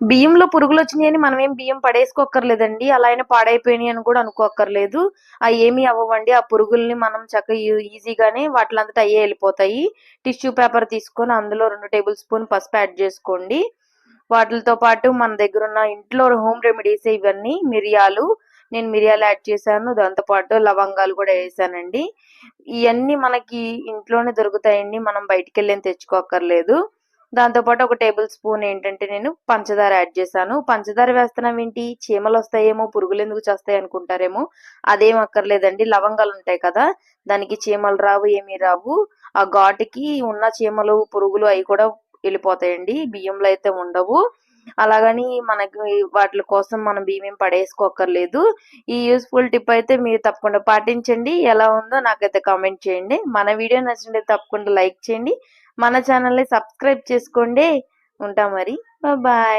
బియ్యంలో పురుగులు వచ్చినాయని మనం ఏం బియ్యం పడేసుకోక్కర్లేదండి. అలా అయినా పాడైపోయినాయి అని కూడా అనుకోక్కర్లేదు. అవి ఏమీ అవ్వవండి. ఆ పురుగుల్ని మనం చక్కగా ఈజీగానే వాటిలంతటా అయ్యే వెళ్ళిపోతాయి. టిష్యూ పేపర్ తీసుకొని అందులో రెండు టేబుల్ స్పూన్ పసుపు యాడ్ చేసుకోండి. వాటితో పాటు మన దగ్గర ఉన్న ఇంట్లో హోమ్ రెమెడీస్ ఇవన్నీ మిరియాలు నేను మిరియాలు యాడ్ చేశాను. దాంతో పాటు లవంగాలు కూడా వేసానండి. ఇవన్నీ మనకి ఇంట్లోనే దొరుకుతాయండి. మనం బయటికి వెళ్ళి తెచ్చుకోక్కర్లేదు. దాంతో పాటు ఒక టేబుల్ స్పూన్ ఏంటంటే నేను పంచదార యాడ్ చేశాను. పంచదార వేస్తున్నాం ఏంటి చీమలు వస్తాయేమో పురుగులు ఎందుకు చేస్తాయి అనుకుంటారేమో? అదేం అక్కర్లేదండి. లవంగాలు ఉంటాయి కదా దానికి చీమలు రావు ఏమీ రావు. ఆ ఘాటుకి ఉన్న చీమలు పురుగులు అవి కూడా వెళ్ళిపోతాయండి. బియ్యంలో అయితే ఉండవు. అలాగని మనకి వాటి కోసం మనం బియ్యం పడేసుకోకర్లేదు ఈ యూస్ఫుల్ టిప్ అయితే మీరు తప్పకుండా పాటించండి. ఎలా ఉందో నాకైతే కామెంట్ చేయండి. మన వీడియో నచ్చినట్లయితే తప్పకుండా లైక్ చేయండి. మన ఛానల్ని సబ్స్క్రైబ్ చేసుకోండి. ఉంటాం మరి. బాయ్